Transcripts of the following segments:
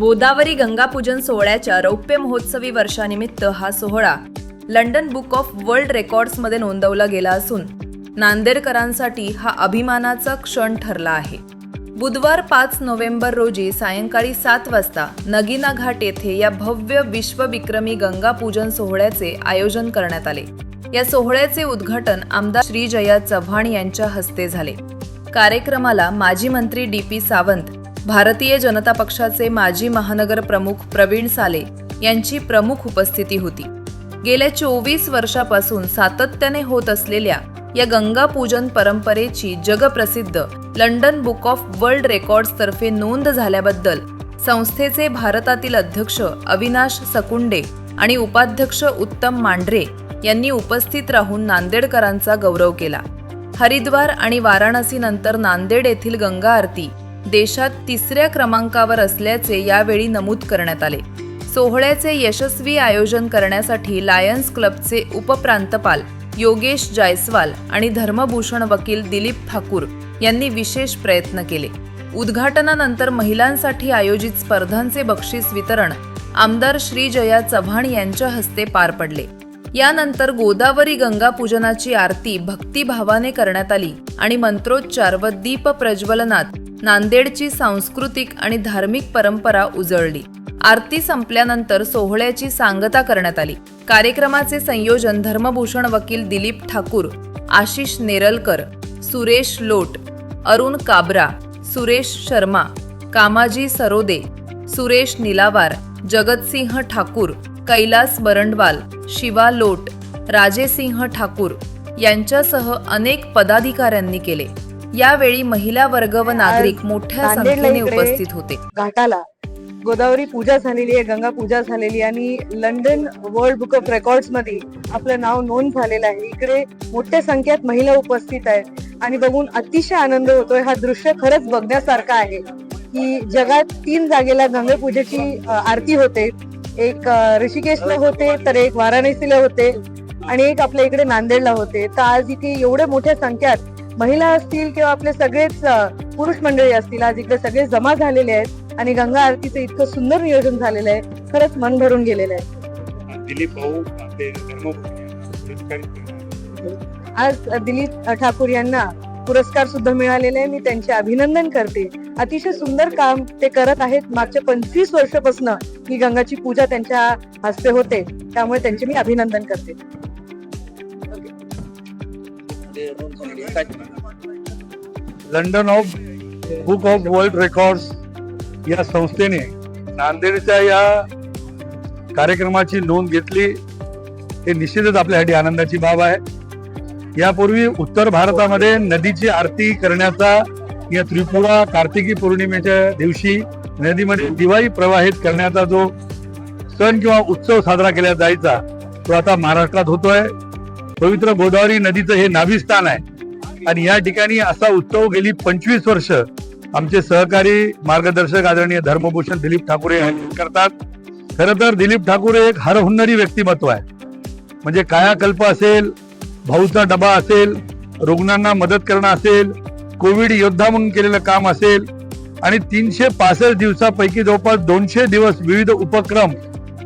गोदावरी गंगापूजन सोहळ्याच्या रौप्य महोत्सवी वर्षानिमित्त हा सोहळा लंडन बुक ऑफ वर्ल्ड रेकॉर्ड्समध्ये नोंदवला गेला असून नांदेडकरांसाठी हा अभिमानाचा क्षण ठरला आहे. बुधवार पाच नोव्हेंबर रोजी सायंकाळी सात वाजता नगिना घाट येथे या भव्य विश्वविक्रमी गंगापूजन सोहळ्याचे आयोजन करण्यात आले. या सोहळ्याचे उद्घाटन आमदार श्रीजया चव्हाण यांच्या हस्ते झाले. कार्यक्रमाला माजी मंत्री डी पी सावंत भारतीय जनता पक्षाचे माजी महानगर प्रमुख प्रवीण साले यांची प्रमुख उपस्थिती होती. गेल्या चोवीस वर्षापासून सातत्याने होत असलेल्या या गंगा पूजन परंपरेची जगप्रसिद्ध London book of world records तर्फे नोंद झाल्याबद्दल संस्थेचे भारतातील अध्यक्ष अविनाश सकुंडे आणि उपाध्यक्ष उत्तम मांढरे यांनी उपस्थित राहून नांदेडकरांचा गौरव केला. हरिद्वार आणि वाराणसीनंतर नांदेड येथील गंगा आरती देशात तिसऱ्या क्रमांकावर असल्याचे यावेळी नमूद करण्यात आले. सोहळ्याचे यशस्वी आयोजन करण्यासाठी लायन्स क्लबचे उपप्रांतपाल योगेश जायस्वाल आणि धर्मभूषण वकील दिलीप ठाकूर यांनी विशेष प्रयत्न केले. उद्घाटनानंतर महिलांसाठी आयोजित स्पर्धांचे बक्षीस वितरण आमदार श्रीजया चव्हाण यांच्या हस्ते पार पडले. यानंतर गोदावरी गंगा पूजनाची आरती भक्तिभावाने करण्यात आली आणि मंत्रोच्चार व दीप प्रज्वलनात नांदेडची सांस्कृतिक आणि धार्मिक परंपरा उजळली. आरती संपल्यानंतर सोहळ्याची सांगता करण्यात आली. कार्यक्रमाचे संयोजन धर्मभूषण वकील दिलीप ठाकूर आशिष नेरलकर सुरेश लोट अरुण काबरा सुरेश शर्मा कामाजी सरोदे सुरेश निलावार जगतसिंह ठाकूर कैलास बरंडवाल शिवा लोट राजेसिंह ठाकूर यांच्यासह अनेक पदाधिकाऱ्यांनी केले. यावेळी महिला वर्ग व नागरिक मोठ्या नांदेडला संख्येने उपस्थित होते. घाटाला गोदावरी पूजा झालेली आहे गंगा पूजा झालेली आणि लंडन वर्ल्ड बुक ऑफ रेकॉर्ड्समध्ये आपलं नाव नोंद झालेलं आहे. इकडे मोठ्या संख्येत महिला उपस्थित आहेत आणि बघून अतिशय आनंद होतोय. हा दृश्य खरंच बघण्यासारखा आहे की जगात तीन जागेला गंगा पूजेची अ, आरती होते. एक ऋषिकेशला होते तर एक वाराणसीला होते आणि एक आपल्या इकडे नांदेडला होते. तर आज इथे एवढ्या मोठ्या संख्यात महिला असतील किंवा आपले सगळेच पुरुष मंडळी असतील आज इकडे सगळे जमा झालेले आहेत आणि गंगा आरतीचं इतकं सुंदर नियोजन झालेलं आहे खरंच मन भरून गेलेलं आहे. दिलीप भाऊ आज दिलीप ठाकूर यांना पुरस्कार सुद्धा मिळालेला आहे. मी त्यांचे अभिनंदन करते. अतिशय सुंदर काम ते करत आहेत. मागच्या पंचवीस वर्षापासून ही गंगाची पूजा त्यांच्या हस्ते होते. त्यामुळे त्यांचे मी अभिनंदन करते. London of book of world records या संस्थेने नांदेडच्या या कार्यक्रमाची नोंद घेतली. हे निश्चितच आपल्यासाठी आनंदाची बाब आहे. यापूर्वी उत्तर भारतामध्ये नदीची आरती करण्याचा या त्रिपुरा कार्तिकी पौर्णिमेच्या दिवशी नदीमध्ये दिवाळी प्रवाहित करण्याचा जो सण किंवा उत्सव साजरा केला जायचा तो आता महाराष्ट्रात होतोय. पवित्र गोदावरी नदीचं हे नाभिस्थान आहे. आणि या ठिकाणी असा उत्सव गेली पंचवीस वर्ष आमचे सहकारी मार्गदर्शक आदरणीय धर्मभूषण दिलीप ठाकूर हे करतात. खरं तर दिलीप ठाकूर हे एक हरहुन्नरी व्यक्तिमत्व आहे. म्हणजे कायाकल्प असेल भाऊचा डबा असेल रुग्णांना मदत करणं असेल कोविड योद्धा म्हणून केलेलं काम असेल आणि तीनशे पासष्ट दिवसापैकी जवळपास दोनशे दिवस विविध उपक्रम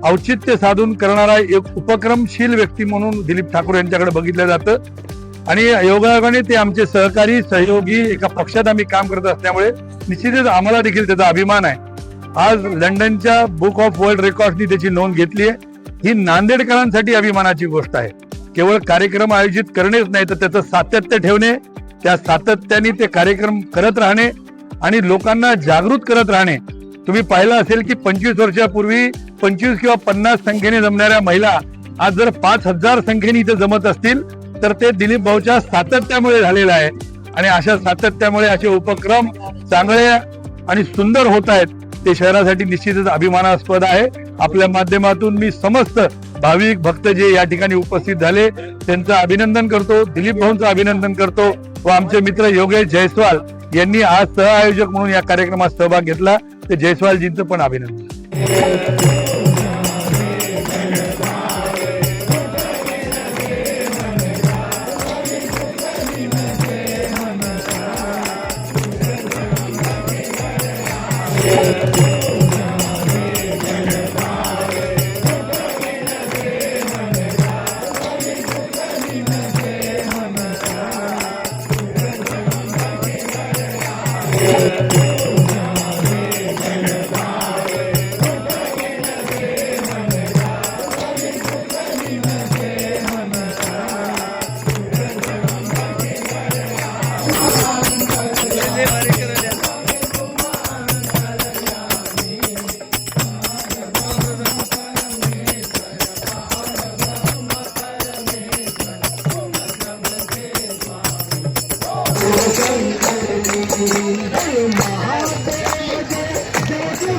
औचित्य साधून करणारा एक उपक्रमशील व्यक्ती म्हणून दिलीप ठाकूर यांच्याकडे बघितलं जातं. आणि योगायोगाने ते आमचे सहकारी सहयोगी एका पक्षात आम्ही काम करत असल्यामुळे निश्चितच आम्हाला देखील त्याचा अभिमान आहे. आज लंडनच्या बुक ऑफ वर्ल्ड रेकॉर्डनी त्याची नोंद घेतली आहे. ही नांदेडकरांसाठी अभिमानाची गोष्ट आहे. केवळ कार्यक्रम आयोजित करणेच नाही तर त्याचं सातत्य ठेवणे त्या सातत्याने ते कार्यक्रम करत राहणे आणि लोकांना जागृत करत राहणे तुम्ही पाहिलं असेल की पंचवीस वर्षापूर्वी पंचवीस किंवा पन्नास संख्येने जमणाऱ्या महिला आज जर पाच हजार संख्येने इथे जमत असतील तर ते दिलीप भाऊच्या सातत्यामुळे झालेलं आहे. आणि अशा सातत्यामुळे असे उपक्रम चांगले आणि सुंदर होत आहेत ते शहरासाठी निश्चितच अभिमानास्पद आहे. आपल्या माध्यमातून मी समस्त भाविक भक्त जे या ठिकाणी उपस्थित झाले त्यांचं अभिनंदन करतो दिलीप भाऊंचं अभिनंदन करतो व आमचे मित्र योगेश जयस्वाल यांनी आज सहआयोजक म्हणून या कार्यक्रमात सहभाग घेतला. ते जयस्वालजींचं पण अभिनंदन.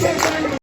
Thank you.